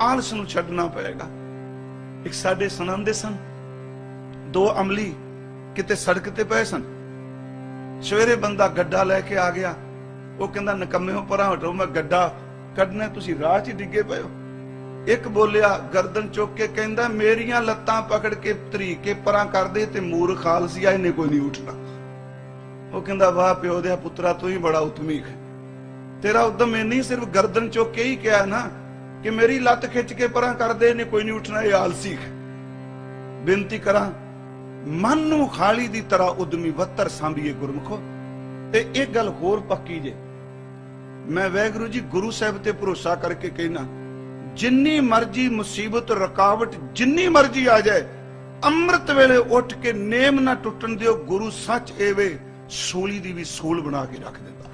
ਆਲਸ ਨੂੰ ਛੱਡਣਾ ਪਏਗਾ। ਇੱਕ ਸਾਡੇ ਸੁਣਾਉਂਦੇ ਸਨ। ਦੋ ਅਮਲੀ ਕਿਤੇ ਸੜਕ ਤੇ ਪਏ ਸਨ। ਸਵੇਰੇ ਬੰਦਾ ਗੱਡਾ ਲੈ ਕੇ ਆ ਗਿਆ। ਉਹ ਕਹਿੰਦਾ, ਨਕੰਮਿਓ ਪਰਾਂ ਹਟੋ ਮੈਂ ਗੱਡਾ ਕੱਢਣਾ, ਤੁਸੀਂ ਰਾਹ 'ਚ ਡਿੱਗੇ ਪਏ ਹੋ। ਇੱਕ ਬੋਲਿਆ, ਗਰਦਨ ਚੁੱਕ ਕੇ ਕਹਿੰਦਾ, ਮੇਰੀਆਂ ਲੱਤਾਂ ਪਕੜ ਕੇ ਤਰੀਕੇ ਪਰਾਂ ਕਰਦੇ ਤੇ ਮੂਰਖ ਖਾਲਸੀਆ ਇਹਨੇ ਕੋਈ ਨਹੀਂ ਉੱਠਣਾ। ਉਹ ਕਹਿੰਦਾ, ਵਾਹ ਪਿਓ ਦੇ ਪੁੱਤਰਾ ਤੂੰ ਹੀ ਬੜਾ ਉਤਮੀ ਹੈ। ਤੇਰਾ ਉਦਮ ਇਹ ਨਹੀਂ ਸਿਰਫ ਗਰਦਨ ਚੁੱਕ ਕੇ ਹੀ ਕਿਹਾ ਨਾ ਕਿ ਮੇਰੀ ਲੱਤ ਖਿੱਚ ਕੇ ਪਰਾਂ ਕਰਦੇ ਨੇ, ਕੋਈ ਨਹੀਂ ਉੱਠਣਾ, ਇਹ ਆਲਸੀ ਹੈ। ਬੇਨਤੀ ਕਰਾਂ, ਮਨ ਨੂੰ ਖਾਲੀ ਦੀ ਤਰ੍ਹਾਂ ਉਦਮੀ ਵੱਤਰ ਸੰਭੀਏ ਗੁਰਮਖੋ। ਤੇ ਇਹ ਗੱਲ ਹੋਰ ਪੱਕੀ ਜੇ। ਮੈਂ ਵੈਗੁਰੂ ਜੀ, ਗੁਰੂ ਸਾਹਿਬ ਤੇ ਭਰੋਸਾ ਕਰਕੇ ਕਹਿਣਾ ਜਿੰਨੀ ਮਰਜ਼ੀ ਮੁਸੀਬਤ, ਰੁਕਾਵਟ, ਜਿੰਨੀ ਮਰਜ਼ੀ ਆ ਜਾਏ, ਅੰਮ੍ਰਿਤ ਵੇਲੇ ਉੱਠ ਕੇ ਨੇਮ ਨਾ ਟੁੱਟਣ ਦਿਓ, ਗੁਰੂ ਸੱਚ ਏਵੇ ਸੂਲੀ ਦੀ ਵੀ ਸੂਲ ਬਣਾ ਕੇ ਰੱਖ ਦਿੰਦਾ।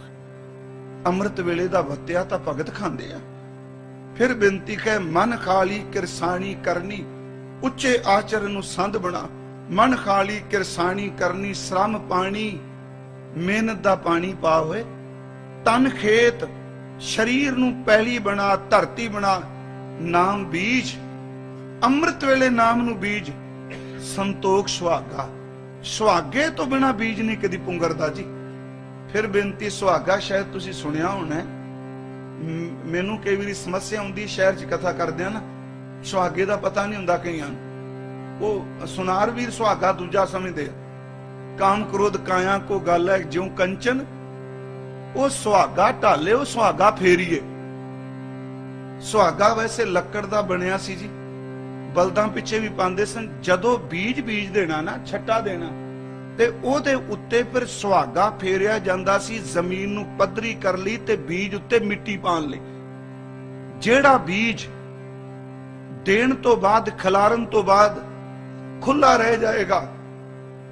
ਅੰਮ੍ਰਿਤ ਵੇਲੇ ਦਾ ਵਤਿਆ ਤਾਂ ਭਗਤ ਖਾਂਦੇ ਆ। ਫਿਰ ਬੇਨਤੀ ਕਹੇ, ਮਨ ਖਾਲੀ ਕਿਰਸਾਣੀ ਕਰਨੀ। ਉੱਚੇ ਆਚਰਨ ਨੂੰ ਸੰਧ ਬਣਾ। ਮਨ ਖਾਲੀ ਕਿਰਸਾਣੀ ਕਰਨੀ, ਸ਼ਰਮ ਪਾਣੀ, ਮਿਹਨਤ ਦਾ ਪਾਣੀ ਪਾ ਹੋਏ। ਤਨ ਖੇਤ, ਸਰੀਰ ਨੂੰ ਪਹਿਲੀ ਬਣਾ, ਧਰਤੀ ਬਣਾ। ਨਾਮ ਬੀਜ, ਅੰਮ੍ਰਿਤ ਵੇਲੇ ਨਾਮ ਨੂੰ ਬੀਜ। ਸੰਤੋਖ ਸੁਹਾਗਾ। ਸੁਹਾਗੇ ਤੋਂ ਬਿਨਾ ਬੀਜ ਨਹੀਂ ਕਦੀ ਪੁੰਗਰਦਾ ਜੀ। ਫਿਰ ਬੇਨਤੀ, ਸੁਹਾਗਾ ਸ਼ਾਇਦ ਤੁਸੀਂ ਸੁਣਿਆ ਹੋਣਾ ਹੈ। ਮੈਨੂੰ ਕਈ ਵਾਰੀ ਸਮੱਸਿਆ ਹੁੰਦੀ ਸ਼ਹਿਰ 'ਚ ਕਥਾ ਕਰਦੇ ਆ ਸੁਹਾਗੇ ਦਾ ਪਤਾ ਨਹੀਂ ਹੁੰਦਾ ਕਈਆਂ ਨੂੰ। ਉਹ ਸੁਨਾਰ ਵੀਰ ਸੁਹਾਗਾ ਦੂਜਾ ਸਮਝਦੇ ਕਾਮ ਕ੍ਰੋਧ ਕਾਇਆ ਕੋ ਗੱਲ ਹੈ, ਜਿਉ ਕੰਚਨ, ਉਹ ਸੁਹਾਗਾ ਢਾਲੇ, ਉਹ ਸੁਹਾਗਾ ਫੇਰੀਏ। ਸੁਹਾਗਾ ਵੈਸੇ ਲੱਕੜ ਦਾ ਬਣਿਆ ਸੀ ਜੀ। ਬਲਦਾਂ ਪਿੱਛੇ ਵੀ ਪਾਉਂਦੇ ਸਨ। ਜਦੋਂ ਬੀਜ ਬੀਜ ਦੇਣਾ ਨਾ, ਛੱਟਾ ਦੇਣਾ ਤੇ ਉਹਦੇ ਉੱਤੇ ਫਿਰ ਸੁਹਾਗਾ ਫੇਰਿਆ ਜਾਂਦਾ ਸੀ ਜ਼ਮੀਨ ਨੂੰ ਪੱਧਰੀ ਕਰ ਲਈ ਤੇ ਬੀਜ ਉੱਤੇ ਮਿੱਟੀ ਪਾਉਣ ਲਈ। ਜਿਹੜਾ ਬੀਜ ਦੇਣ ਤੋਂ ਬਾਅਦ, ਖਿਲਾਰਨ ਤੋਂ ਬਾਅਦ ਖੁੱਲਾ ਰਹਿ ਜਾਏਗਾ,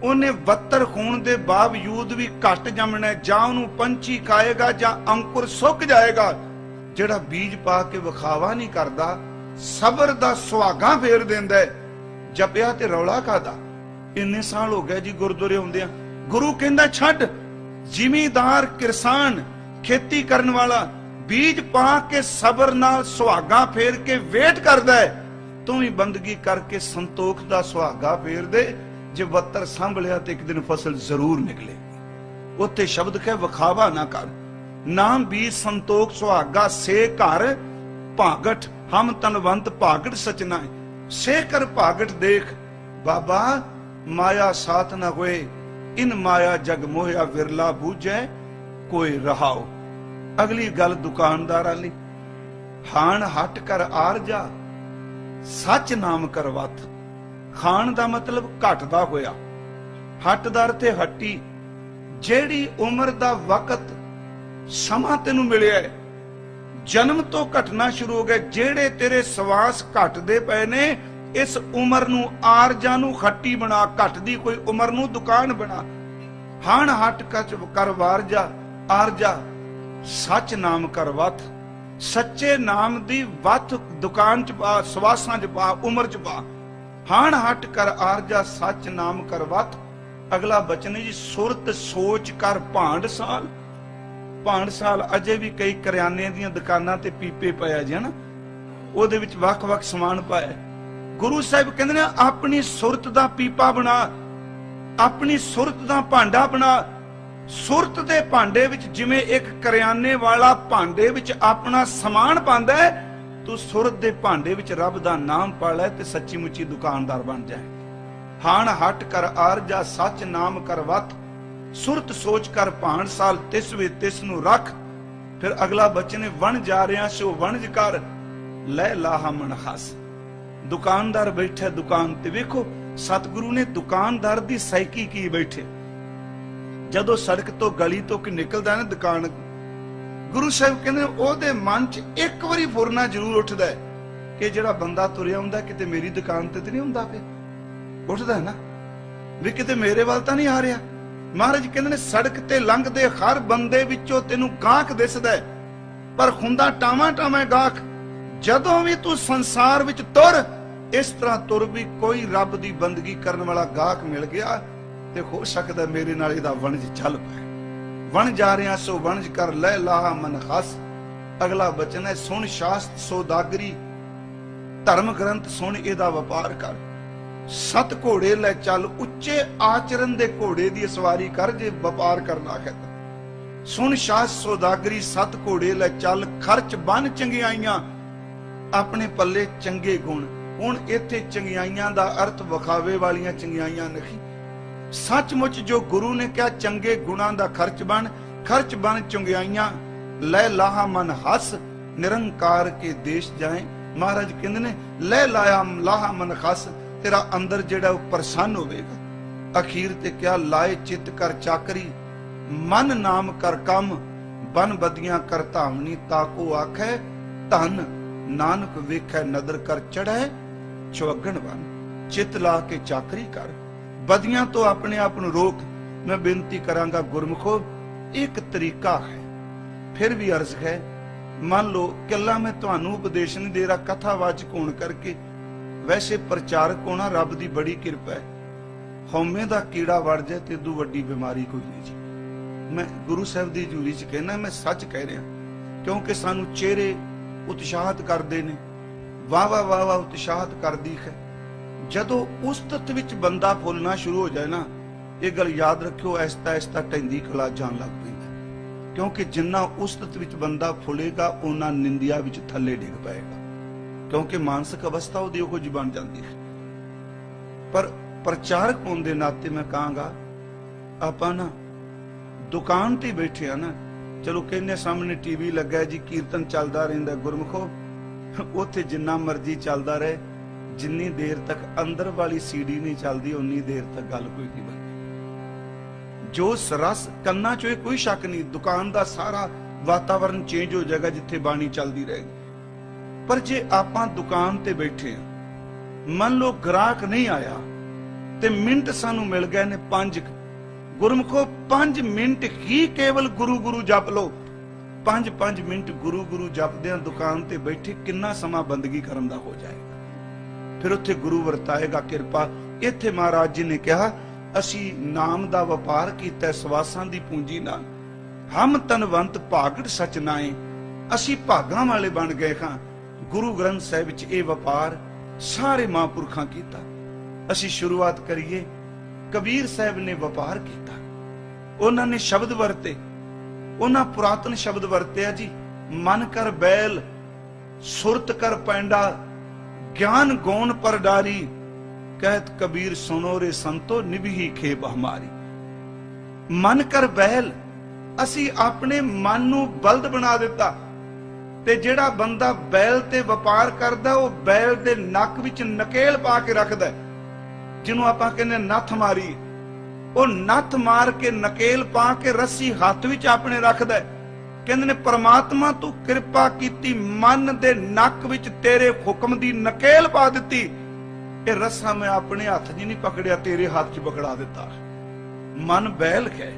ਉਹਨੇ ਵੱਤਰ ਹੋਣ ਦੇ ਬਾਵਜੂਦ ਵੀ ਘੱਟ ਜੰਮਣਾ ਜਾਂ ਉਹਨੂੰ ਪੰਛੀ ਖਾਏਗਾ ਜਾਂ ਅੰਕੁਰ ਸੁੱਕ ਜਾਏਗਾ, ਜਿਹੜਾ ਬੀਜ ਪਾ ਕੇ ਵਿਖਾਵਾ ਨਹੀਂ ਕਰਦਾ, ਸਬਰ ਦਾ ਸੁਹਾਗਾ ਫੇਰ ਦਿੰਦਾ ਜਪਿਆ ਤੇ ਰੌਲਾ ਕਾਦਾ ਇੰਨੇ ਸਾਲ ਹੋ ਗਏ ਜੀ ਗੁਰਦੁਆਰੇ ਹੁੰਦਿਆਂ ਗੁਰੂ ਕਹਿੰਦਾ, ਛੱਡ, ਜ਼ਿਮੀਦਾਰ, ਕਿਸਾਨ, ਖੇਤੀ ਕਰਨ ਵਾਲਾ, ਬੀਜ ਪਾ ਕੇ ਸਬਰ ਨਾਲ ਸੁਹਾਗਾ ਫੇਰ ਕੇ ਵੇਟ ਕਰਦਾ ਹੈ। ਤੂੰ ਵੀ ਬੰਦਗੀ ਕਰਕੇ ਸੰਤੋਖ ਦਾ ਸੁਹਾਗਾ ਫੇਰ ਦੇ। ਜੇ ਵੱਤਰ ਸੰਭਲਿਆ ਤੇ ਇੱਕ ਦਿਨ ਫਸਲ ਜ਼ਰੂਰ ਨਿਕਲੇ ਉੱਥੇ ਸ਼ਬਦ ਕਹੇ, ਵਿਖਾਵਾ ਨਾ ਕਰ। ਨਾਮ ਵੀ ਸੰਤੋਖ, ਸੁਹਾਗਾ, ਸੇ ਘਰ, ਭਾਗਟ, ਹਮ ਤਨਵੰਤ, ਭਾਗਟ ਸਚਨਾ ਸੇ ਕਰ ਭਾਗਟ ਦੇਖ, ਬਾਬਾ ਮਾਇਆ ਸਾਥ ਨਾ ਹੋਏ, ਇਨ ਮਾਇਆ ਜਗ ਮੋਹਿਆ ਵਿਰਲਾ ਬੂਝੈ, ਕੋਈ ਰਹਾਓ ਅਗਲੀ ਗੱਲ ਦੁਕਾਨਦਾਰਾਂ ਲਈ ਹਾਣ ਹਟ ਕਰ ਆਰ ਸੱਚ ਨਾਮ ਕਰਵਤ ਖਾਣ ਦਾ ਮਤਲਬ ਘਟਦਾ ਹੋਇਆ ਹੱਟਦਰ ਤੇ ਹੱਟੀ, ਜਿਹੜੀ ਉਮਰ ਦਾ ਵਕਤ ਸਮਾਂ ਤੈਨੂੰ ਮਿਲਿਆ ਜਨਮ ਤੋਂ ਘਟਨਾ ਸ਼ੁਰੂ ਹੋ ਗਿਆ ਜਿਹੜੇ ਤੇਰੇ ਸਵਾਸ ਘਟਦੇ ਪਏ ਨੇ ਇਸ ਉਮਰ ਨੂੰ ਆਰਜਾ ਨੂੰ ਖੱਟੀ ਬਣਾ, ਘਟਦੀ ਕੋਈ ਉਮਰ ਨੂੰ ਦੁਕਾਨ ਬਣਾ। ਹਾਣ ਹਟ ਕਚ ਕਰ ਵਾਰਜਾ, ਆਰਜਾ, ਸੱਚ ਨਾਮ ਕਰ ਵਤ ਸੱਚੇ ਨਾਮ ਦੀ ਵਤ ਦੁਕਾਨ ਚ ਪਾ, ਸਵਾਸਾਂ ਚ ਪਾ, ਉਮਰ ਚ ਪਾ। ਹਾਣ ਹਟ ਕਰ ਆਰਜਾ, ਸੱਚ ਨਾਮ ਕਰਵਤ ਅਗਲਾ ਬਚਨ ਜੀ, ਸੁਰਤ ਸੋਚ ਕਰ ਭਾਂਡ ਸਾਲ। ਭਾਂਡ ਸਾਲ ਅਜੇ ਵੀ ਕਈ ਕਰਿਆਨੇ ਦੀਆਂ ਦੁਕਾਨਾਂ ਤੇ ਪੀਪੇ ਪਿਆ ਜੀ ਹਨਾ ਉਹਦੇ ਵਿੱਚ ਵੱਖ-ਵੱਖ ਸਮਾਨ ਪਾਇਆ। ਗੁਰੂ ਸਾਹਿਬ ਕਹਿੰਦੇ ਨੇ, ਆਪਣੀ ਸੁਰਤ ਦਾ ਪੀਪਾ ਬਣਾ, ਆਪਣੀ ਸੁਰਤ ਦਾ ਭਾਂਡਾ ਬਣਾ। ਸੁਰਤ ਦੇ ਭਾਂਡੇ ਵਿੱਚ ਜਿਵੇਂ ਇੱਕ ਕਰਿਆਨੇ ਵਾਲਾ ਭਾਂਡੇ ਵਿੱਚ ਆਪਣਾ ਸਮਾਨ ਪਾਉਂਦਾ ਹੈ, ਤੂੰ ਸੁਰਤ ਦੇ ਭਾਂਡੇ ਵਿੱਚ ਰੱਬ ਦਾ ਨਾਮ ਪਾ ਲੈ ਤੇ ਸੱਚੀ ਮੁੱਚੀ ਦੁਕਾਨਦਾਰ ਬਣ ਜਾ ਹਾਣ ਹਟ ਕਰ ਆਰਜਾ ਸੱਚ ਨਾਮ ਕਰ ਵਤ। ਸੁਰਤ ਸੋਚ ਕਰ ਭਾਣ ਸਾਲ ਤਿਸ ਵੇ ਤਿਸ ਨੂੰ ਰੱਖ। ਫਿਰ ਅਗਲਾ ਬਚਨ ਵਣ ਜਾ ਰਿਆਂ ਸੋ ਵਣਜ ਕਰ, ਲੈ ਲਾਹਾ ਮਨ ਹਸ। ਦੁਕਾਨਦਾਰ ਬੈਠਾ, ਦੁਕਾਨ ਤੇ ਵੇਖੋ, ਸਤਿਗੁਰੂ ਨੇ ਦੁਕਾਨਦਾਰ ਦੀ ਸਾਈਕੀ ਕੀ ਬੈਠੇ। ਜਦੋਂ ਸੜਕ ਤੋਂ ਗਲੀ ਤੋਂ ਕਿ ਨਿਕਲਦਾ ਨਾ ਦੁਕਾਨ, ਗੁਰੂ ਸਾਹਿਬ ਕਹਿੰਦੇ, ਉਹਦੇ ਮਨ 'ਚ ਇੱਕ ਵਾਰੀ ਫੁਰਨਾ ਜ਼ਰੂਰ ਉੱਠਦਾ ਹੈ ਕਿ ਜਿਹੜਾ ਬੰਦਾ ਤੁਰਿਆ ਹੁੰਦਾ, ਕਿਤੇ ਮੇਰੀ ਦੁਕਾਨ ਤੇ ਤੇ ਨਹੀਂ ਹੁੰਦਾ ਪਿਆ। ਉੱਠਦਾ ਹੈ ਨਾ? ਵੀ ਕਿਤੇ ਮੇਰੇ ਵੱਲ ਤਾਂ ਨਹੀਂ ਆ ਰਿਹਾ। ਮਹਾਰਾਜ ਕਹਿੰਦੇ ਨੇ, ਸੜਕ ਤੇ ਲੰਘਦੇ ਹਰ ਬੰਦੇ ਵਿੱਚੋਂ ਤੈਨੂੰ ਗਾਹਕ ਦਿਸਦਾ ਪਰ ਹੁੰਦਾ ਟਾਵਾਂ ਟਾਵਾਂ ਗਾਹਕ। ਜਦੋਂ ਵੀ ਤੂੰ ਸੰਸਾਰ ਵਿੱਚ ਤੁਰ, ਇਸ ਤਰ੍ਹਾਂ ਤੁਰ ਵੀ ਕੋਈ ਰੱਬ ਦੀ ਬੰਦਗੀ ਕਰਨ ਵਾਲਾ ਗਾਹਕ ਮਿਲ ਗਿਆ ਤੇ ਹੋ ਸਕਦਾ ਮੇਰੇ ਨਾਲ ਇਹਦਾ ਵਣਜ ਚੱਲ ਪਏ। ਵਣ ਜਾ ਰਿਆਂ ਸੋ ਵਣਜ ਕਰ ਲੈ, ਲਾਹ ਮਨ ਖਸ। ਅਗਲਾ ਬਚਨ ਹੈ, ਸੁਣ ਸ਼ਾਸਤ ਸੋਦਾਗਰੀ ਧਰਮ ਗ੍ਰੰਥ ਸੁਣ, ਇਹਦਾ ਵਪਾਰ ਕਰ। ਸਤ ਘੋੜੇ ਲੈ ਚੱਲ, ਉੱਚੇ ਆਚਰਨ ਦੇ ਘੋੜੇ ਦੀ ਸਵਾਰੀ ਕਰ, ਜੇ ਵਪਾਰ ਕਰਨਾ ਹੈ ਸੁਣ ਸ਼ਾਸ ਸੌਦਾਗਰੀ ਸਤ ਘੋੜੇ ਲੈ ਚੱਲ, ਖਰਚ ਬਨ ਚੰਗਿਆਈਆਂ ਆਪਣੇ ਪੱਲੇ ਚੰਗੇ ਗੁਣ। ਹੁਣ ਇੱਥੇ ਚੰਗਿਆਈਆਂ ਦਾ ਅਰਥ ਵਿਖਾਵੇ ਵਾਲੀਆਂ ਚੰਗਿਆਈਆਂ ਨਹੀਂ। ਸੱਚਮੁੱਚ ਜੋ ਗੁਰੂ ਨੇ ਕਿਹਾ, ਚੰਗੇ ਗੁਣਾਂ ਦਾ ਖਰਚ ਬਣ ਖਰਚ ਬਣ ਚੰਗਿਆਈਆਂ। ਲੈ ਲਾਹਾ ਮਨ ਹੱਸ, ਨਿਰੰਕਾਰ ਕੇ ਦੇਸ਼ ਜਾਏ। ਮਹਾਰਾਜ ਕਹਿੰਦੇ ਨੇ, ਲੈ ਲਾਇਆ ਲਾਹਾ ਮਨ ਖਸ, ਤੇਰਾ ਅੰਦਰ ਜਿਹੜਾ ਉਹ ਪ੍ਰਸੰਨ ਹੋਵੇਗਾ। ਅਖੀਰ ਤੇ ਕਿਹਾ, ਲਾਏ ਚਿੱਤ ਕਰ ਚਾਕਰੀ, ਮਨ ਨਾਮ ਕਰ ਕੰਮ, ਬਨ ਬਦੀਆਂ ਕਰ ਧਾਮਨੀ ਤਾਕੋ ਆਖੈ ਧਨ। ਨਾਨਕ ਵੇਖੈ ਨਦਰ ਕਰ ਚੜੈ ਚਵਗਣ ਬਨ ਚਿੱਤ ਲਾ ਕੇ ਚਾਕਰੀ ਕਰ। ਬਦੀਆਂ ਤੋਂ ਆਪਣੇ ਆਪ ਨੂੰ ਰੋਕ। ਮੈਂ ਬੇਨਤੀ ਕਰਾਂਗਾ, ਗੁਰਮਖੋ, ਇੱਕ ਤਰੀਕਾ ਹੈ। ਫਿਰ ਵੀ ਅਰਜ਼ ਹੈ, ਮੰਨ ਲਓ, ਕੱਲਾ ਮੈਂ ਤੁਹਾਨੂੰ ਉਪਦੇਸ਼ ਨਹੀਂ ਦੇ ਰਿਹਾ ਕਥਾਵਾਚਕ ਹੋਣ ਕਰਕੇ। ਵੈਸੇ ਪ੍ਰਚਾਰਕ ਹੋਣਾ ਰੱਬ ਦੀ ਬੜੀ ਕਿਰਪਾ ਹੈ। ਹਉਮੈ ਦਾ ਕੀੜਾ ਵੜ ਜਾਏ, ਤੇ ਦੂ ਵੱਡੀ ਬਿਮਾਰੀ ਕੋਈ ਨਹੀਂ ਜੀ। ਮੈਂ ਗੁਰੂ ਸਾਹਿਬ ਦੀ ਜੂਰੀ ਚ ਕਹਿਣਾ ਮੈਂ ਸੱਚ ਕਹਿ ਰਿਹਾ। ਕਿਉਂਕਿ ਸਾਨੂੰ ਚਿਹਰੇ ਉਤਸ਼ਾਹਤ ਕਰਦੇ ਨੇ। ਵਾਹ ਵਾਹ ਵਾਹ ਵਾਹ ਉਤਸ਼ਾਹਤ ਕਰਦੀ ਹੈ। ਜਦੋਂ ਉਸ ਤਤ ਵਿੱਚ ਬੰਦਾ ਫੁੱਲਣਾ ਸ਼ੁਰੂ ਹੋ ਜਾਏ ਨਾ, ਇਹ ਗੱਲ ਯਾਦ ਰੱਖਿਓ, ਐਸਤਾ ਐਸਤਾ ਟੈਂਦੀ ਖਲਾ ਜਾਣ ਲੱਗ ਪੈਂਦਾ। ਕਿਉਂਕਿ ਜਿੰਨਾ ਉਸ ਤਤ ਵਿੱਚ ਬੰਦਾ ਫੁੱਲੇਗਾ ਉਹਨਾਂ ਨਿੰਦਿਆ ਵਿੱਚ ਥੱਲੇ ਡਿੱਗ ਪਏਗਾ। ਕਿਉਂਕਿ ਮਾਨਸਿਕ ਅਵਸਥਾ ਉਹਦੀ ਉਹੋ ਜਿਹੀ ਬਣ ਜਾਂਦੀ ਹੈ। ਪਰ ਪ੍ਰਚਾਰਕ ਹੋਣ ਦੇ ਨਾਤੇ ਮੈਂ ਕਹਾਂਗਾ, ਆਪਾਂ ਨਾ ਦੁਕਾਨ ਤੇ ਬੈਠੇ ਆ ਨਾ ਚਲੋ ਕਹਿੰਦੇ ਸਾਹਮਣੇ ਟੀਵੀ ਲੱਗਾ ਜੀ, ਕੀਰਤਨ ਚੱਲਦਾ ਰਹਿੰਦਾ, ਗੁਰਮਖੋ। ਉੱਥੇ ਜਿੰਨਾ ਮਰਜ਼ੀ ਚੱਲਦਾ ਰਹੇ, ਜਿੰਨੀ ਦੇਰ ਤੱਕ ਅੰਦਰ ਵਾਲੀ ਸੀਡੀ ਨਹੀਂ ਚੱਲਦੀ ਉਨੀ ਦੇਰ ਤੱਕ ਗੱਲ ਕੋਈ ਨਹੀਂ ਬਣਦੀ। ਜੋ ਸਰਸ ਕੰਨਾਂ ਚੋਂ ਕੋਈ ਸ਼ੱਕ ਨਹੀਂ, ਦੁਕਾਨ ਦਾ ਸਾਰਾ ਵਾਤਾਵਰਣ ਚੇਂਜ ਹੋ ਜਾਏਗਾ ਜਿੱਥੇ ਬਾਣੀ ਚੱਲਦੀ ਰਹੇਗੀ। ਪਰ ਜੇ ਆਪਾਂ ਦੁਕਾਨ ਤੇ ਬੈਠੇ ਹਾਂ, ਮੰਨ ਲਓ ਗ੍ਰਾਹਕ ਨਹੀਂ ਆਇਆ, ਤੇ ਮਿੰਟ ਸਾਨੂੰ ਮਿਲ ਗਏ ਨੇ 5 ਗੁਰਮਖੋ 5 ਮਿੰਟ ਹੀ ਕੇਵਲ ਗੁਰੂ ਗੁਰੂ ਜਪ ਲਓ। 5-5 ਮਿੰਟ ਗੁਰੂ ਗੁਰੂ ਜਪਦਿਆਂ ਦੁਕਾਨ ਤੇ ਬੈਠੇ ਕਿੰਨਾ ਸਮਾਂ ਬੰਦਗੀ ਕਰਨ ਦਾ ਹੋ ਜਾਏਗਾ। ਫਿਰ ਉੱਥੇ ਗੁਰੂ ਵਰਤਾਏਗਾ ਕਿਰਪਾ। ਇੱਥੇ ਮਹਾਰਾਜ ਜੀ ਨੇ ਕਿਹਾ, ਅਸੀਂ ਨਾਮ ਦਾ ਵਪਾਰ ਕੀਤਾ, ਸਵਾਸਾਂ ਦੀ ਪੂੰਜੀ ਨਾਲ। ਹਮ ਤਨਵੰਤ ਭਾਗੜ ਸਚਨਾਏ ਅਸੀਂ ਭਾਗਾਂ ਵਾਲੇ ਬਣ ਗਏ ਹਾਂ। ਗੁਰੂ ਗ੍ਰੰਥ ਸਾਹਿਬ ਵਿੱਚ ਇਹ ਵਪਾਰ ਸਾਰੇ ਮਹਾਂਪੁਰਖਾਂ ਕੀਤਾ। ਅਸੀਂ ਸ਼ੁਰੂਆਤ ਕਰੀਏ। ਕਬੀਰ ਸਾਹਿਬ ਨੇ ਵਪਾਰ ਕੀਤਾ। ਉਹਨਾਂ ਨੇ ਸ਼ਬਦ ਵਰਤੇ। ਉਹਨਾਂ ਪੁਰਾਤਨ ਸ਼ਬਦ ਵਰਤਿਆ ਜੀ। ਮਨ ਕਰ ਬੈਲ, ਸੁਰਤ ਕਰ ਪੈਂਡਾ, ਗਿਆਨ ਗੋਣ ਪਰ ਡਾਰੀ। ਕਹਿਤ ਕਬੀਰ ਸੁਨੋ ਰੇ ਸੰਤੋ, ਨਿਭੀ ਖੇਬ ਹਮਾਰੀ। ਮਨ ਕਰ ਬੈਲ, ਅਸੀਂ ਆਪਣੇ ਮਨ ਨੂੰ ਬਲਦ ਬਣਾ ਦਿੱਤਾ। ਤੇ ਜਿਹੜਾ ਬੰਦਾ ਬੈਲ ਤੇ ਵਪਾਰ ਕਰਦਾ, ਉਹ ਬੈਲ ਦੇ ਨੱਕ ਵਿੱਚ ਨਕੇਲ ਪਾ ਕੇ ਰੱਖਦਾ ਜਿਹਨੂੰ ਆਪਾਂ ਕਹਿੰਦੇ ਨੱਥ ਮਾਰੀ, ਉਹ ਨੱਥ ਮਾਰ ਕੇ ਨਕੇਲ ਪਾ ਕੇ ਰੱਸੀ ਹੱਥ ਵਿੱਚ ਆਪਣੇ ਰੱਖਦਾ ਕਹਿੰਦੇ ਨੇ, ਪ੍ਰਮਾਤਮਾ, ਤੂੰ ਕਿਰਪਾ ਕੀਤੀ, ਮਨ ਦੇ ਨੱਕ ਵਿੱਚ ਤੇਰੇ ਹੁਕਮ ਦੀ ਨਕੇਲ ਪਾ ਦਿੱਤੀ। ਇਹ ਰੱਸਾ ਮੈਂ ਆਪਣੇ ਹੱਥ 'ਚ ਨਹੀਂ ਪਕੜਿਆ, ਤੇਰੇ ਹੱਥ 'ਚ ਪਕੜਾ ਦਿੱਤਾ। ਮਨ ਬਹਿਲ ਹੈ।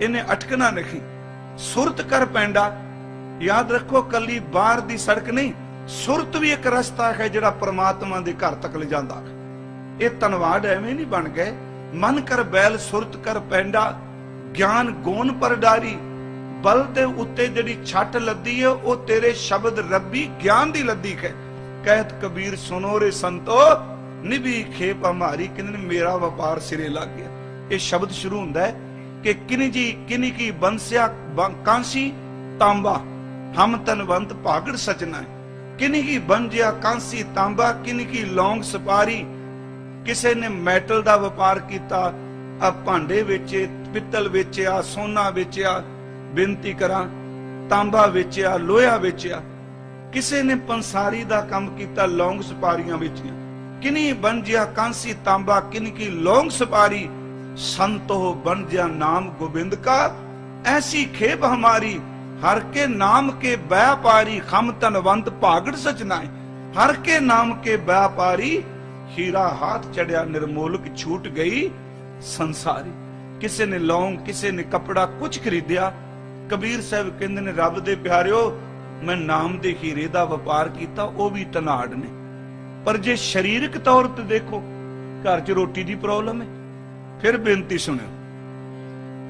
ਇਹਨੇ ਅਟਕਣਾ ਨਹੀਂ। ਸੁਰਤ ਕਰ ਪੈਂਦਾ ਯਾਦ ਰੱਖੋ, ਕੱਲੀ ਬਾਹਰ ਦੀ ਸੜਕ ਨਹੀਂ, ਸੁਰਤ ਵੀ ਇੱਕ ਰਸਤਾ ਹੈ ਜਿਹੜਾ ਪ੍ਰਮਾਤਮਾ ਦੇ ਘਰ ਤੱਕ ਲੈ ਜਾਂਦਾ ਹੈ ਇਹ ਤਨਵਾੜ ਐਵੇਂ ਨਹੀਂ ਬਣ ਗਏ। ਮਨ ਕਰ ਬੈਲ, ਸੁਰਤ ਕਰ ਪੈਂਡਾ, ਗਿਆਨ ਗੋਨ ਪਰ ਡਾਰੀ। ਬਲ ਦੇ ਉੱਤੇ ਜਿਹੜੀ ਛੱਟ ਲੱਦੀ ਹੈ ਉਹ ਤੇਰੇ ਸ਼ਬਦ ਰੱਬੀ ਗਿਆਨ ਦੀ ਲੱਦੀ ਹੈ ਕਹਿਤ ਕਬੀਰ ਸੁਨੋ ਰੇ ਸੰਤੋ, ਨਿਭੀ ਖੇਪ ਹਮਾਰੀ ਕਹਿੰਦੇ ਮੇਰਾ ਵਪਾਰ ਸਿਰੇ ਲੱਗ। ਗਿਆ ਇਹ ਸ਼ਬਦ ਸ਼ੁਰੂ ਹੁੰਦਾ ਹੈ ਕਿ ਕਿਨੀ ਜੀ, ਕਿਨੀ ਕੀ ਬੰਸਿਆ, ਬੰ- ਕਾਂਸੀ, ਤਾਂਬਾ। ਹਮ ਤਨਵੰਤ ਭਾਗੜ ਸਚਨਾ ਹੈ। ਕਿਨੀ ਕੀ ਬੰਜਿਆ, ਕਾਂਸੀ, ਤਾਂਬਾ, ਕਿਨ ਕੀ ਲੌਂਗ ਸਪਾਰੀ। ਕਿਸੇ ਨੇ ਮੈਟਲ ਦਾ ਵਪਾਰ ਕੀਤਾ, ਆ ਭਾਂਡੇ ਵੇਚੇ, ਪਿੱਤਲ ਵੇਚਿਆ, ਸੋਨਾ ਵੇਚਿਆ, ਬੇਨਤੀ ਕਰਾਂ, ਤਾਂਬਾ ਵੇਚਿਆ, ਲੋਹਾ ਵੇਚਿਆ। ਕਿਸੇ ਨੇ ਪੰਸਾਰੀ ਦਾ ਕੰਮ ਕੀਤਾ, ਲੌਂਗ ਸਪਾਰੀਆਂ ਵੇਚੀਆਂ। ਕਿਨੀ ਬਣ ਜਿਆ ਕਾਂਸੀ ਤਾਂਬਾ, ਕਿਨ ਕੀ ਲੌਂਗ ਸਪਾਰੀ, ਸੰਤੋ ਬਣ ਜਿਆ ਨਾਮ ਗੋਬਿੰਦ ਕਾ। ਐਸੀ ਖੇਬ ਹਮਾਰੀ, ਹਰ ਕੇ ਨਾਮ ਕੇ ਵੈਪਾਰੀ ਖਮ ਤਨਵੰਤ ਭਾਗੜ ਸਚਨਾਏ ਹਰ ਕੇ ਨਾਮ ਕੇ ਵੈਪਾਰੀ ਹੀਰਾ ਹਾਥ ਚੜਿਆ ਨਿਰਮੋਲਕ ਛੂਟ ਗਈ ਸੰਸਾਰੀ। ਕਿਸੇ ਨੇ ਲੌਂਗ, ਕਿਸੇ ਨੇ ਕਪੜਾ ਕੁਝ ਖਰੀਦਿਆ। ਕਬੀਰ ਸਾਹਿਬ ਕਹਿੰਦੇ ਨੇ, ਰੱਬ ਦੇ ਪਿਆਰਿਓ, ਮੈਂ ਨਾਮ ਦੇ ਹੀਰੇ ਦਾ ਵਪਾਰ ਕੀਤਾ, ਉਹ ਵੀ ਤਨਾੜ ਨੇ। ਪਰ ਜੇ ਸਰੀਰਕ ਤੌਰ ਤੇ ਦੇਖੋ, ਘਰ 'ਚ ਰੋਟੀ ਦੀ ਪ੍ਰੋਬਲਮ ਹੈ। ਫਿਰ ਬੇਨਤੀ ਸੁਣਿਓ।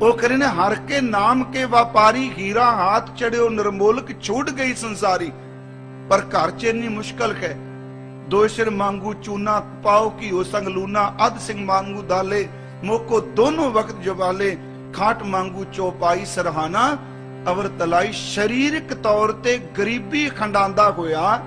ਉਹ ਕਰੇ ਨੇ, ਹਰ ਕੇ ਨਾਮ ਕੇ ਵਪਾਰੀ ਹੀਰਾ ਹਾਥ ਚੜਿਓ, ਨਿਰਮੋਲਕ ਛੂਟ ਗਈ ਸੰਸਾਰੀ। ਪਰ ਘਰ 'ਚ ਇੰਨੀ ਮੁਸ਼ਕਲ ਹੈ ਦੋ ਸਿਰ ਮੰਗੂ ਚੂਨਾ ਪਾਓ ਘੀਓ ਸੰਗ ਲੂਨਾ, ਅਧ ਸਿੰਘ ਮੰਗੂ ਦਾਲੇ, ਮੋਕੋ ਦੋਨੋਂ ਵਕਤ ਜਵਾਲੇ, ਖਾਟ ਮੰਗੂ ਚੋਪਾਈ ਸਰਹਾਨਾ, ਅਵਰ ਤਲਾਈ ਸਰੀਰਕ ਤੌਰ ਤੇ ਗਰੀਬੀ ਖੰਡਾਂਦਾ ਹੋਇਆ,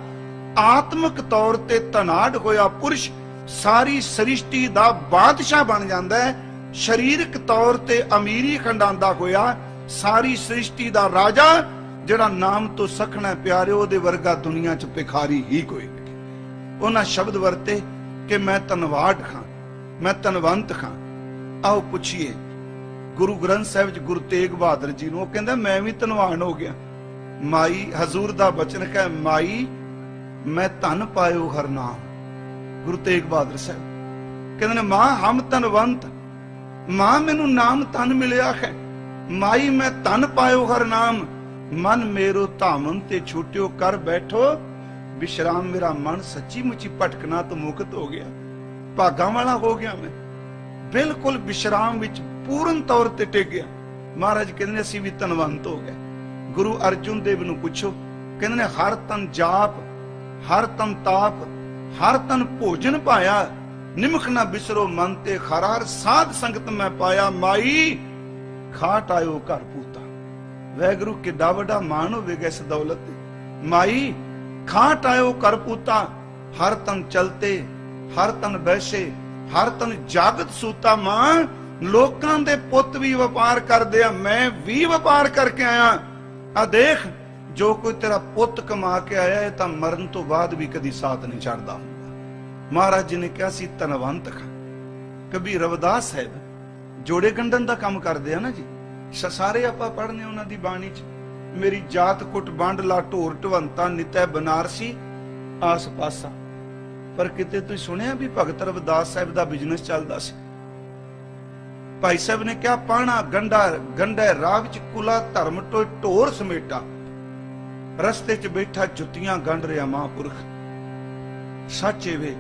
ਆਤਮਿਕ ਤੌਰ ਤੇ ਧਨਾੜ ਹੋਇਆ ਪੁਰਸ਼, ਸਾਰੀ ਸ੍ਰਿਸ਼ਟੀ ਦਾ ਬਾਦਸ਼ਾਹ ਬਣ ਜਾਂਦਾ ਹੈ, ਸਰੀਰਕ ਤੌਰ ਤੇ ਅਮੀਰੀ ਖੰਡਾਂਦਾ ਹੋਇਆ, ਸਾਰੀ ਸ੍ਰਿਸ਼ਟੀ ਦਾ ਰਾਜਾ, ਜਿਹੜਾ ਨਾਮ ਤੋਂ ਸਖਣਾ ਪਿਆਰੇ ਉਹਦੇ ਵਰਗਾ ਦੁਨੀਆ 'ਚ ਭਿਖਾਰੀ ਹੀ ਕੋਈ। ਉਹਨਾਂ ਸ਼ਬਦ ਵਰਤੇ ਕਿ ਮੈਂ ਧਨਵਾਟ ਖਾਂ ਮੈਂ ਧਨਵੰਤ ਖਾਂ ਆਓ ਪੁੱਛੀਏ, ਗੁਰੂ ਗ੍ਰੰਥ ਸਾਹਿਬ ਚ ਗੁਰੂ ਤੇਗ ਬਹਾਦਰ ਜੀ ਨੂੰ, ਉਹ ਕਹਿੰਦਾ, ਮੈਂ ਵੀ ਧਨਵਾਨ ਹੋ ਗਿਆ। ਮਾਈ, ਹਜ਼ੂਰ ਦਾ ਬਚਨ ਕਹੇ ਮਾਈ, ਮੈਂ ਧਨ ਪਾਇਓ ਹਰ ਨਾਮ। ਗੁਰੂ ਤੇਗ ਬਹਾਦਰ ਸਾਹਿਬ ਕਹਿੰਦੇ ਨੇ, ਮਾਂ, ਹਮ ਧਨਵੰਤ, ਮਾਂ, ਮੈਨੂੰ ਨਾਮ ਧਨ ਮਿਲਿਆ ਹੈ। ਮਾਈ, ਮੈਂ ਧਨ ਪਾਇਓ ਹਰ ਨਾਮ। ਮਨ ਮੇਰੋ ਧਾਮਨ ਤੇ ਛੁੱਟਿਓ, ਕਰ ਬੈਠੋ। ਵਿਸ਼ਰਾਮ ਮੇਰਾ ਮਨ ਸੱਚੀ ਮੁੱਚੀ ਭਟਕਣਾ ਤੋਂ ਮੁਕਤ ਹੋ ਗਿਆ। ਭਾਗਾਂ ਵਾਲਾ ਹੋ ਗਿਆ ਮੈਂ। ਬਿਲਕੁਲ ਵਿਸ਼ਰਾਮ ਵਿੱਚ ਪੂਰਨ ਤੌਰ ਤੇ ਟਿਕ ਗਿਆ। ਮਹਾਰਾਜ ਕਹਿੰਦੇ ਅਸੀਂ ਵੀ ਧਨਵੰਤ ਹੋ ਗਏ। ਗੁਰੂ ਅਰਜੁਨ ਦੇਵ ਨੂੰ ਪੁੱਛੋ, ਕਹਿੰਦੇ ਨੇ, ਹਰ ਤਨ ਜਾਪ, ਹਰ ਤਨ ਤਾਪ, ਹਰ ਤਨ ਭੋਜਨ ਪਾਇਆ ਨਿਮਖ ਨਾ ਬਿਸਰੋ ਮਨ ਤੇ ਖਰਾਰ, ਸਾਧ ਸੰਗਤ ਮੈਂ ਪਾਇਆ, ਮਾਈ ਖਾਟ ਆਇਓ ਘਰ ਪੂਤਾ। ਵੈਗਰੂ ਕਿੱਡਾ ਵੱਡਾ ਮਾਣ ਹੋਵੇਗਾ ਇਸ ਦੌਲਤ ਮਾਈ ਖਾਟ ਆਇਓ ਘਰ ਪੂਤਾ, ਹਰ ਤਨ ਚਲਤੇ, ਹਰ ਤਨ ਬੈਸੇ ਹਰ ਤਨ ਜਾਗਤ ਸੂਤਾ ਮਾਂ, ਲੋਕਾਂ ਦੇ ਪੁੱਤ ਵੀ ਵਪਾਰ ਕਰਦੇ ਆ, ਮੈਂ ਵੀ ਵਪਾਰ ਕਰਕੇ ਆਇਆ। ਆ ਦੇਖ, ਜੋ ਕੋਈ ਤੇਰਾ ਪੁੱਤ ਕਮਾ ਕੇ ਆਇਆ ਹੈ ਤਾਂ ਮਰਨ ਤੋਂ ਬਾਅਦ ਵੀ ਕਦੀ ਸਾਥ ਨਹੀਂ ਛੱਡਦਾ ਹੁੰਦਾ। ਮਹਾਰਾਜ ਜੀ ਨੇ ਕਿਹਾ ਸੀ ਤਨਵੰਤ ਖਾ। ਕਬੀਰ ਰਵਿਦਾਸ ਸਾਹਿਬ ਜੋੜੇ ਗੰਢਣ ਦਾ ਕੰਮ ਕਰਦੇ ਆ ਨਾ ਜੀ। ਸ- ਸਾਰੇ ਆਪਾਂ ਪੜ੍ਹਨੇ ਉਹਨਾਂ ਦੀ ਬਾਣੀ ਚ। ਮੇਰੀ ਜਾਤ ਕੁੱਟ ਵੰਡ ਲਾ ਢੋਰ ਢਵੰਤਾ ਨਿਤੈ ਬਨਾਰਸੀ ਆਸ ਪਾਸਾ। ਪਰ ਕਿਤੇ ਤੁਸੀਂ ਸੁਣਿਆ ਵੀ ਭਗਤ ਰਵਿਦਾਸ ਸਾਹਿਬ ਦਾ ਬਿਜ਼ਨਸ ਚੱਲਦਾ ਸੀ? ਭਾਈ ਸਾਹਿਬ ਨੇ ਕਿਹਾ, ਪਾਣਾ ਗੰਡਾ ਗੰਡਾ ਰਾਹ ਵਿੱਚ ਕੁਲਾ ਧਰਮ ਟੋਏ ਢੋਰ ਸਮੇਟਾ। ਰਸਤੇ 'ਚ ਬੈਠਾ ਜੁੱਤੀਆਂ ਗੰਢ ਰਿਹਾ ਮਹਾਂਪੁਰਖ। ਸੱਚੇ ਵੇ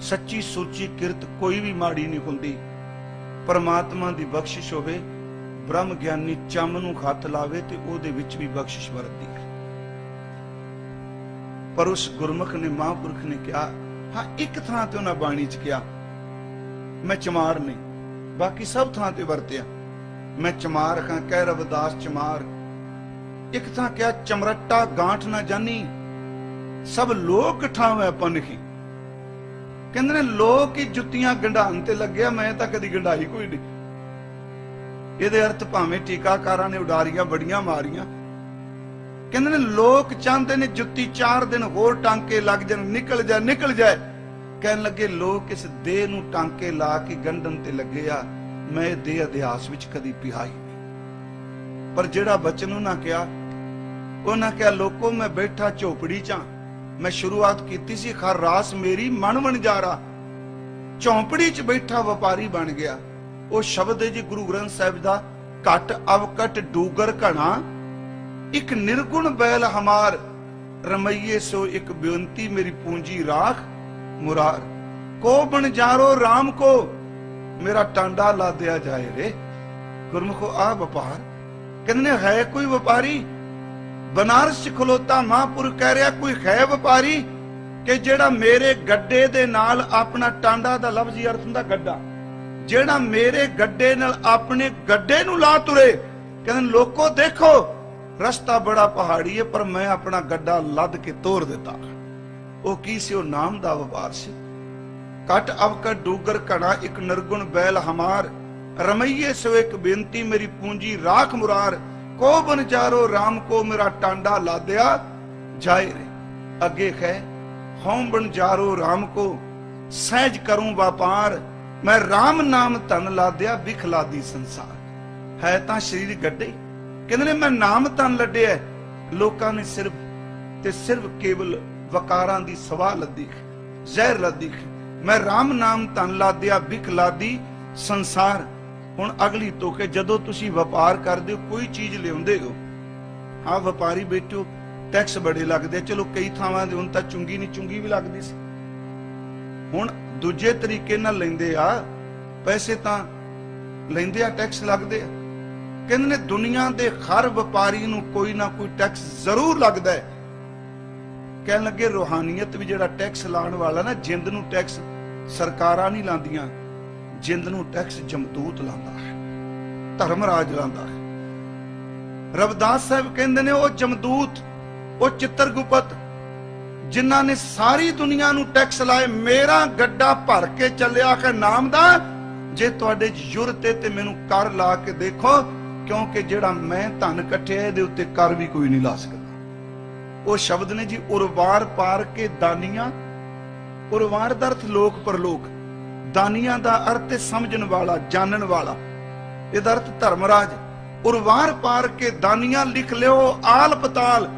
ਸੱਚੀ ਸੋਚੀ ਕਿਰਤ ਕੋਈ ਵੀ ਮਾੜੀ ਨਹੀਂ ਹੁੰਦੀ। ਪਰਮਾਤਮਾ ਦੀ ਬਖਸ਼ਿਸ਼ ਹੋਵੇ ਬ੍ਰਹਮ ਗਿਆਨੀ ਚੰਮ ਨੂੰ ਖੱਤ ਲਾਵੇ ਤੇ ਉਹਦੇ ਵਿੱਚ ਵੀ ਬਖਸ਼ਿਸ਼ ਵਰਦੀ ਹੈ। ਪਰ ਉਸ ਗੁਰਮੁਖ ਨੇ, ਮਹਾਂਪੁਰਖ ਨੇ ਕਿਹਾ, ਹਾਂ, ਇੱਕ ਥਾਂ ਤੇ ਉਹਨਾਂ ਬਾਣੀ 'ਚ ਕਿਹਾ, ਮੈਂ ਚਮਾਰ ਨਹੀਂ, ਬਾਕੀ ਸਭ ਥਾਂ ਤੇ ਵਰਤਿਆ। ਮੈਂ ਚਮਾਰ ਹਾਂ, ਕਹਿ ਰਵਿਦਾਸ ਚਮਾਰ। ਇੱਕ ਥਾਂ ਕਿਹਾ, ਚਮਰਟਾ ਗਾਂਠ ਨਾ ਜਾਨੀ, ਸਭ ਲੋਕ ਠਾਵੇਂ ਪਨਖੀ ਕਹਿੰਦੇ ਨੇ, ਲੋਕ ਹੀ ਜੁੱਤੀਆਂ ਗੰਢਾਣ ਤੇ ਲੱਗਿਆ, ਮੈਂ ਤਾਂ ਕਦੀ ਗੰਢਾਈ ਕੋਈ ਨਹੀਂ। ਇਹਦੇ ਅਰਥ ਭਾਵੇਂ ਟੀਕਾਕਾਰਾਂ ਨੇ ਉਡਾਰੀਆਂ ਬੜੀਆਂ ਮਾਰੀਆਂ। ਕਹਿੰਦੇ ਨੇ, ਲੋਕ ਚਾਹੁੰਦੇ ਨੇ ਜੁੱਤੀ ਚਾਰ ਦਿਨ ਹੋਰ ਟਾਂਕੇ ਲੱਗ ਜਾਣ, ਨਿਕਲ ਜਾ, ਨਿਕਲ ਜਾਏ। ਕਹਿਣ ਲੱਗੇ, ਲੋਕ ਇਸ ਦੇਹ ਨੂੰ ਟਾਂਕੇ ਲਾ ਕੇ ਗੰਢਣ ਤੇ ਲੱਗੇ ਆ। ਮੈਂ ਇਹ ਦੇਹ ਅਧਿਆਸ ਵਿੱਚ ਕਦੀ ਪਿਹਾਈ ਨਹੀਂ। ਪਰ ਜਿਹੜਾ ਬਚਨ ਉਹਨਾਂ ਕਿਹਾ ਉਹਨਾਂ ਕਿਹਾ, ਲੋਕੋ, ਮੈਂ ਬੈਠਾ ਝੋਪੜੀ 'ਚ ਮੈਂ ਸ਼ੁਰੂਆਤ ਕੀਤੀ ਸੀ, ਖਰ ਰਾਸ ਮੇਰੀ ਮਨ ਵਣਜਾਰਾ। ਝੌਂਪੜੀ 'ਚ ਬੈਠਾ ਵਪਾਰੀ ਬਣ ਗਿਆ। ਉਹ ਸ਼ਬਦ ਹੈ ਜੀ ਗੁਰੂ ਗ੍ਰੰਥ ਸਾਹਿਬ ਦਾ, ਘਟ ਅਵਕਟ ਡੂਗਰ ਘਣਾ। ਇੱਕ ਨਿਰਗੁਣ ਬੈਲ ਹਮਾਰ, ਰਮਈਏ ਸੋ ਇੱਕ ਬੇਨਤੀ ਮੇਰੀ ਪੂੰਜੀ ਰਾਖ, ਮੁਰਾਰ। ਕੋ ਬਣ RAM ਕੋ, ਮੇਰਾ ਟਾਂਡਾ ਲਾਦਿਆ ਜਾਏ ਰੇ। ਗੁਰਮੁਖੋ, ਆ ਵਪਾਰ। ਕਹਿੰਦੇ ਹੈ ਕੋਈ ਵਪਾਰੀ? ਬਨਾਰਸ ਚ ਖਲੋਤਾ ਮਹਾਂਪੁਰ ਕਹਿ ਰਿਹਾ, ਕੋਈ ਹੈ ਵਪਾਰੀ? ਕਿ ਜਿਹੜਾ ਮੇਰੇ ਗੱਡੇ ਦੇ ਨਾਲ ਆਪਣਾ ਟਾਂਡਾ ਦਾ ਲਫ਼ਜ਼ੀ ਅਰਥ ਹੁੰਦਾ ਗੱਡਾ। ਜਿਹੜਾ ਮੇਰੇ ਗੱਡੇ ਨਾਲ ਆਪਣੇ ਗੱਡੇ ਨੂੰ ਲਾ ਤੁਰੇ, ਕਹਿੰਦੇ ਲੋਕੋ ਦੇਖੋ, ਰਸਤਾ ਬੜਾ ਪਹਾੜੀ ਹੈ, ਪਰ ਮੈਂ ਆਪਣਾ ਗੱਡਾ ਲੱਦ ਕੇ ਤੋੜ ਦਿੱਤਾ। ਉਹ ਕੀ ਸੀ, ਉਹ ਨਾਮ ਦਾ ਵਪਾਰ ਸੀ। ਕਟ ਅਵਕਟ ਡੂਗਰ ਘੜਾ ਇੱਕ ਨਿਰਗੁਣ ਬੈਲ ਹਮਾਰ, ਰਮਈਏ ਸੋ ਇੱਕ ਬੇਨਤੀ ਮੇਰੀ ਪੂੰਜੀ ਰਾਖ ਮੁਰਾਰ, ਕੋ ਬਨ ਜਾਰੋ RAM ਕੋ ਮੇਰਾ ਟਾਂਡਾ ਲਾਦਿਆ ਜਾਏ ਰੇ। ਅੱਗੇ ਖੈ ਹਉ ਬਨ ਜਾਰੋ RAM ਕੋ, ਸਹਿਜ ਕਰੂੰ ਵਪਾਰ ਮੈਂ RAM ਨਾਮ ਧਨ ਲਾਦਿਆ ਵਿਖਲਾਦੀ ਸੰਸਾਰ। ਹੈ ਤਾਂ ਸਰੀਰ ਗੱਡੇ। ਕਹਿੰਦੇ ਨੇ, ਮੈਂ ਨਾਮ ਧਨ ਲੱਡਿਆ ਲੋਕਾਂ ਨੇ ਸਿਰਫ ਤੇ ਸਿਰਫ ਕੇਵਲ ਵਕਾਰਾਂ ਦੀ ਸਵਾਹ ਲੱਦੀ ਜ਼ਹਿਰ ਲੱਦੀ ਮੈਂ RAM ਨਾਮ ਧਨ ਲਾਦਿਆ ਵਿਖਲਾਦੀ ਸੰਸਾਰ। ਹੁਣ ਅਗਲੀ ਤੋਕੇ ਜਦੋਂ ਤੁਸੀਂ ਵਪਾਰ ਕਰਦੇ ਹੋ, ਕੋਈ ਚੀਜ਼ ਲਿਆਉਂਦੇ ਹੋ ਆ ਵਪਾਰੀ ਬੇਟੋ ਟੈਕਸ ਬੜੇ ਲੱਗਦੇ ਚਲੋ, ਕਈ ਥਾਵਾਂ ਦੇ ਹੁਣ ਤਾਂ ਚੁੰਗੀ ਨਹੀਂ, ਚੁੰਗੀ ਵੀ ਲੱਗਦੀ ਸੀ। ਹੁਣ ਦੂਜੇ ਤਰੀਕੇ ਨਾਲ ਲੈਂਦੇ ਆ, ਪੈਸੇ ਤਾਂ ਲੈਂਦੇ ਆ ਟੈਕਸ ਲੱਗਦੇ ਆ। ਕਹਿੰਦੇ ਨੇ ਦੁਨੀਆ ਦੇ ਹਰ ਵਪਾਰੀ ਨੂੰ ਕੋਈ ਨਾ ਕੋਈ ਟੈਕਸ ਜ਼ਰੂਰ ਲੱਗਦਾ ਹੈ। ਕਹਿਣ ਲੱਗੇ ਰੋਹਾਨੀਅਤ ਵੀ ਜਿਹੜਾ ਟੈਕਸ ਲਾਉਣ ਵਾਲਾ ਨਾ, ਜਿੰਦ ਨੂੰ ਟੈਕਸ ਸਰਕਾਰਾਂ ਨਹੀਂ ਲਾਉਂਦੀਆਂ, ਜਿੰਦ ਨੂੰ ਟੈਕਸ ਜਮਦੂਤ ਲਾਉਂਦਾ ਹੈ ਧਰਮ ਰਾਜ ਲਾਉਂਦਾ ਹੈ। ਰਵਦਾਸ ਸਾਹਿਬ ਕਹਿੰਦੇ ਨੇ ਉਹ ਜਮਦੂਤ, ਉਹ ਚਿੱਤਰਗੁਪਤ ਜਿਨ੍ਹਾਂ ਨੇ ਸਾਰੀ ਦੁਨੀਆ ਨੂੰ ਟੈਕਸ ਲਾਏ, ਮੇਰਾ ਗੱਡਾ ਭਰ ਕੇ ਚੱਲਿਆ। ਕਿ ਨਾਮ ਦਾ, ਜੇ ਤੁਹਾਡੇ 'ਚ ਤੇ ਮੈਨੂੰ ਕਰ ਲਾ ਕੇ ਦੇਖੋ, ਕਿਉਂਕਿ ਜਿਹੜਾ ਮੈਂ ਧਨ ਇਕੱਠਿਆ ਇਹਦੇ ਉੱਤੇ ਕਰ ਵੀ ਕੋਈ ਨਹੀਂ ਲਾ ਸਕਦਾ। ਉਹ ਸ਼ਬਦ ਨੇ ਜੀ, ਉਰਵਾਰ ਪਾਰ ਕੇ ਦਾਨੀਆਂ। ਉਰਵਾਰ ਦਾ ਅਰਥ ਲੋਕ ਪਰਲੋਕ। ਦਾਨੀਆਂ ਦਾ ਅਰਥ ਸਮਝਣ ਵਾਲਾ, ਜਾਣਨ ਵਾਲਾ। ਇਹਦਾ ਅਰਥ ਧਰਮਰਾਜ। ਉਰਵਾਰ ਪਾਰ ਕੇ ਦਾਨੀਆਂ ਲਿਖ ਲਿਓ, ਆਲ ਪਤਾਲ।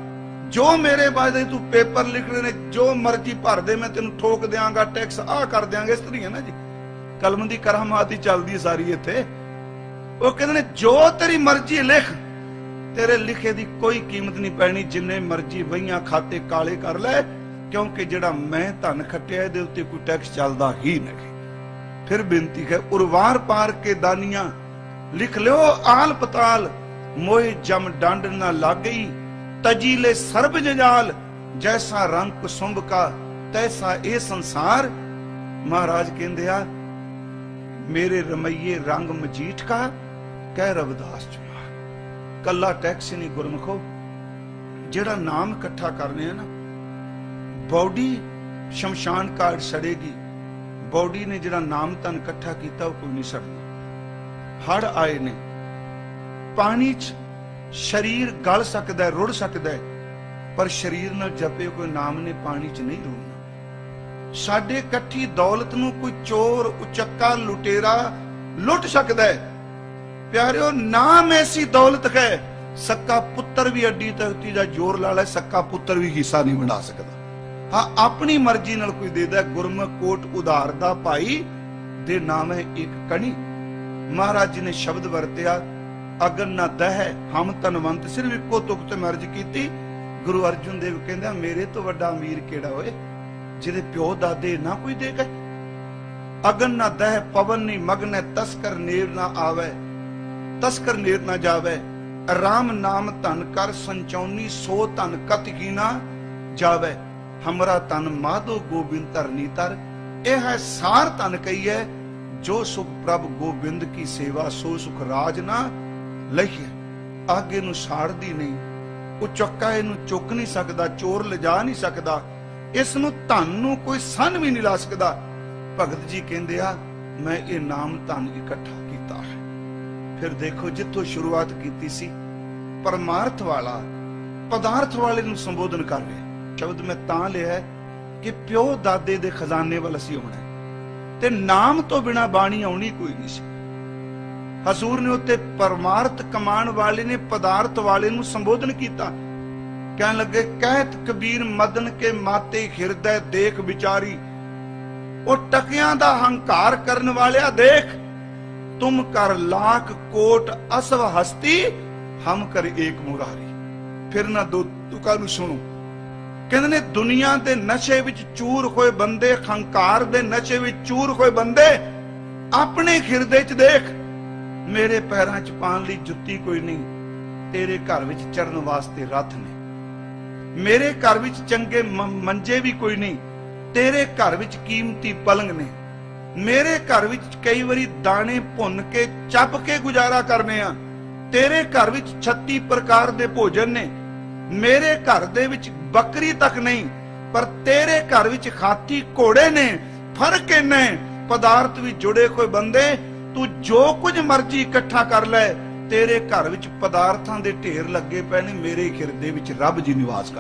ਜੋ ਮੇਰੇ ਬਾਰੇ ਤੂੰ ਪੇਪਰ ਲਿਖਣੇ ਨੇ, ਜੋ ਮਰਜ਼ੀ ਭਰ ਦੇ, ਮੈਂ ਤੈਨੂੰ ਠੋਕ ਦਿਆਂਗਾ, ਟੈਕਸ ਆ ਕਰ ਦਿਆਂਗੇ, ਇਸ ਤਰ੍ਹਾਂ ਨਾ ਜੀ। ਕਲਮ ਦੀ ਕਰਾਮਾਤ ਹੀ ਚੱਲਦੀ ਸਾਰੀ ਇੱਥੇ। ਉਹ ਕਹਿੰਦੇ ਨੇ, ਜੋ ਤੇਰੀ ਮਰਜ਼ੀ ਲਿਖ। ਤੇਰੇ ਲਿਖੇ ਦੀ ਕੋਈ ਕੀਮਤ ਨਹੀਂ ਪੈਣੀ, ਜਿੰਨੇ ਮਰਜ਼ੀ ਵਹੀਆਂ ਖਾਤੇ ਕਾਲੇ ਕਰ ਲੈ, ਕਿਉਂਕਿ ਜਿਹੜਾ ਮੈਂ ਧਨ ਖੱਟਿਆ, ਇਹਦੇ ਉੱਤੇ ਕੋਈ ਟੈਕਸ ਚੱਲਦਾ ਹੀ ਨਹੀਂ। ਫਿਰ ਬੇਨਤੀ ਹੈ, ਉਰਵਾਰ ਪਾਰ ਕੇ ਦਾਨੀਆਂ, ਲਿਖ ਲਿਓ ਆਲ ਪਤਾਲ ਮੋਏ ਜਮ ਡੰਡ ਨਾ ਲੱਗਈ ਤਜੀਲੇ ਸਰਬ ਜਜਾਲ, ਜੈਸਾ ਰੰਗ ਕੁਸੁੰਭ ਕਾ, ਤੈਸਾ ਇਹ ਸੰਸਾਰ। ਮਹਾਰਾਜ ਕਹਿੰਦੇ ਆ, ਮੇਰੇ ਰਮਈਏ ਰੰਗ ਮਜੀਠ ਕਾ, ਕਹਿ ਰਵਿਦਾਸ ਚੁਨਾ ਕੱਲਾ ਟੈਕਸ ਹੀ ਨਹੀਂ ਗੁਰਮਖੋ, ਜਿਹੜਾ ਨਾਮ ਇਕੱਠਾ ਕਰਨੇ ਆ ਨਾ, ਬਾਡੀ ਸ਼ਮਸ਼ਾਨ ਘਾਟ ਸੜੇਗੀ। ਬਾਡੀ ਨੇ ਜਿਹੜਾ ਨਾਮ ਤਨ ਇਕੱਠਾ ਕੀਤਾ, ਉਹ ਕੋਈ ਨਹੀਂ ਸੜਦਾ ਹੜ ਆਏ ਨੇ, ਪਾਣੀ 'ਚ ਸਰੀਰ ਗਲ ਸਕਦਾ ਹੈ, ਰੁੜ ਸਕਦਾ ਹੈ, ਪਰ ਸਰੀਰ ਨਾਲ ਜਪੇ ਕੋਈ ਨਾਮ ਨੇ ਪਾਣੀ 'ਚ ਨਹੀਂ ਰੁੜਨਾ ਸਾਡੇ ਇਕੱਠੀ ਦੌਲਤ ਨੂੰ ਕੋਈ ਚੋਰ, ਉਚੱਕਾ, ਲੁਟੇਰਾ ਲੁੱਟ ਸਕਦਾ ਹੈ। ਪਿਆਰਿਓ, ਨਾਮ ਐਸੀ ਦੌਲਤ ਹੈ, ਸੱਕਾ ਪੁੱਤਰ ਵੀ ਅੱਡੀ ਤਖਤੀ ਦਾ ਜ਼ੋਰ ਲਾ ਲੈ, ਸੱਕਾ ਪੁੱਤਰ ਵੀ ਹਿੱਸਾ ਨਹੀਂ ਬਣਾ ਸਕਦਾ। ਹਾਂ, ਆਪਣੀ ਮਰਜ਼ੀ ਨਾਲ ਕੋਈ ਦੇਦਾ ਗੁਰਮੁਖ ਕੋਟ ਉਧਾਰ ਦਾ ਭਾਈ, ਦੇ ਨਾਮ ਹੈ ਇੱਕ ਕਣੀ। ਮਹਾਰਾਜ ਜੀ ਨੇ ਸ਼ਬਦ ਵਰਤਿਆ ਅਗਨ ਨਾ ਦਹਿ, ਹਮ ਤਨਵੰਤ ਸਿਰਫ ਇੱਕੋ ਤੁਕ ਤੇ ਮਰਜ਼ ਕੀਤੀ। ਗੁਰੂ ਅਰਜੁਨ ਦੇਵ ਕਹਿੰਦਾ ਮੇਰੇ ਤੋਂ ਵੱਡਾ ਅਮੀਰ ਕਿਹੜਾ ਹੋਏ? ਜਿਹਦੇ ਪਿਓ ਦਾਦੇ ਨਾ ਕੋਈ ਦੇ ਗਏ ਅਗਨ ਨਾ ਦਹਿ, ਪਵਨ ਨਹੀਂ ਮਗਨ ਤਸਕਰ ਨੇਰ ਨਾ ਆਵੇ। ਤਸਕਰ ਨੇਰ ਨਾ ਜਾਵੇ। ਰਾਮ ਨਾਮ ਧਨ ਕਰ ਸੰਚੌਨੀ ਸੋ ਧਨ ਕਤ ਕੀਨਾ ਜਾਵੇ। ਹਮਰਾ ਤਨ ਮਾਧੋ ਗੋਬਿੰਦ ਧਰਨੀ ਤਰ ਇਹ ਹੈ ਸਾਰ ਧਨ ਕਹੀਏ ਜੋ ਸੁਖ ਪ੍ਰਭ ਗੋਬਿੰਦ ਕੀ ਸੇਵਾ, ਸੋ ਸੁਖ ਰਾਜ ਨਾ ਲਈਏ ਆਗੇ ਨੂੰ ਸਾੜਦੀ ਨਹੀਂ। ਉਹ ਚੱਕਾ ਇਹਨੂੰ ਚੁੱਕ ਨਹੀਂ ਸਕਦਾ, ਚੋਰ ਲਿਜਾ ਨਹੀਂ ਸਕਦਾ। ਇਸ ਨੂੰ ਧਨ ਨੂੰ ਕੋਈ ਸੰਨ ਵੀ ਨਹੀਂ ਲਾ ਸਕਦਾ। ਭਗਤ ਜੀ ਕਹਿੰਦੇ ਆ, ਮੈਂ ਇਹ ਨਾਮ ਧਨ ਇਕੱਠਾ ਕੀਤਾ ਹੈ। ਫਿਰ ਦੇਖੋ ਜਿੱਥੋਂ ਸ਼ੁਰੂਆਤ ਕੀਤੀ ਸੀ, ਪਰਮਾਰਥ ਵਾਲਾ, ਪਦਾਰਥ ਵਾਲੇ ਨੂੰ ਸੰਬੋਧਨ ਕਰ ਰਿਹਾ। ਸ਼ਬਦ ਮੈਂ ਤਾਂ ਲਿਆ ਹੈ ਕਿ ਪਿਓ ਦਾਦੇ ਦੇ ਖਜ਼ਾਨੇ ਵੱਲ ਅਸੀਂ ਆਉਣਾ ਤੇ ਨਾਮ ਤੋਂ ਬਿਨਾ ਬਾਣੀ ਆਉਣੀ ਕੋਈ ਨਹੀਂ ਸੀ। ਹਸੂਰ ਨੇ ਉੱਤੇ ਪਰਮਾਰਥ ਕਮਾਣ ਵਾਲੇ ਨੇ, ਪਦਾਰਥ ਵਾਲੇ ਨੂੰ ਸੰਬੋਧਨ ਕੀਤਾ। ਕਹਿਣ ਲੱਗੇ, ਕਹਿਤ ਕਬੀਰ ਮਦਨ ਕੇ ਮਾਤੇ ਹਿਰਦੈ ਦੇਖ ਵਿਚਾਰੀ। ਉਹ ਟਕਿਆਂ ਦਾ ਹੰਕਾਰ ਕਰਨ ਵਾਲਿਆ ਦੇਖ, ਤੁਮ ਕਰ ਲੱਖ ਕੋਟ ਅਸਵ ਹਸਤੀ, ਹਮ ਕਰ ਏਕ ਮੁਰਾਰੀ। ਫਿਰ ਨਾ ਦੋ ਤੁਕਾਂ ਨੂੰ ਸੁਣੋ। ਕਹਿੰਦੇ ਨੇ, ਦੁਨੀਆ ਦੇ ਨਸ਼ੇ ਵਿੱਚ ਚੂਰ ਹੋਏ ਬੰਦੇ, ਹੰਕਾਰ ਦੇ ਨਸ਼ੇ ਵਿੱਚ ਚੂਰ ਹੋਏ ਬੰਦੇ, ਆਪਣੇ ਹਿਰਦੇ 'ਚ ਦੇਖ। ਮੇਰੇ ਪੈਰਾਂ 'ਚ ਪਾਣ ਲਈ ਜੁੱਤੀ ਕੋਈ ਨਹੀਂ। ਤੇਰੇ ਘਰ ਵਿੱਚ ਚਰਨ ਵਾਸਤੇ ਰੱਥ ਨੇ। ਮੇਰੇ ਘਰ ਵਿੱਚ ਚੰਗੇ ਮੰਜੇ ਵੀ ਕੋਈ ਨਹੀਂ। ਤੇਰੇ ਘਰ ਵਿੱਚ ਕੀਮਤੀ ਪਲੰਗ ਨੇ। ਮੇਰੇ ਘਰ ਵਿੱਚ ਕਈ ਵਾਰੀ ਦਾਣੇ ਭੁੰਨ ਕੇ, ਚੱਪ ਕੇ ਗੁਜ਼ਾਰਾ ਕਰਨੇ ਆ। ਤੇਰੇ ਘਰ ਵਿੱਚ 36 ਪ੍ਰਕਾਰ ਦੇ ਭੋਜਨ ਨੇ। ਮੇਰੇ ਘਰ ਦੇ ਵਿੱਚ ਬੱਕਰੀ ਤੱਕ ਨਹੀਂ, ਪਰ ਤੇਰੇ ਘਰ ਵਿੱਚ ਹਾਥੀ ਘੋੜੇ ਨੇ। ਫ਼ਰਕ ਇੰਨਾ ਪਦਾਰਥ ਵੀ ਜੁੜੇ ਕੋਈ ਬੰਦੇ ਤੂੰ ਜੋ ਕੁਝ ਮਰਜ਼ੀ ਇਕੱਠਾ ਕਰ ਲੈ, ਤੇਰੇ ਘਰ ਵਿੱਚ ਪਦਾਰਥਾਂ ਦੇ ਢੇਰ ਲੱਗੇ ਪਏ ਨੇ, ਮੇਰੇ ਖਿਰਦੇ ਵਿੱਚ ਰੱਬ ਜੀ ਨਿਵਾਸ ਕਰ।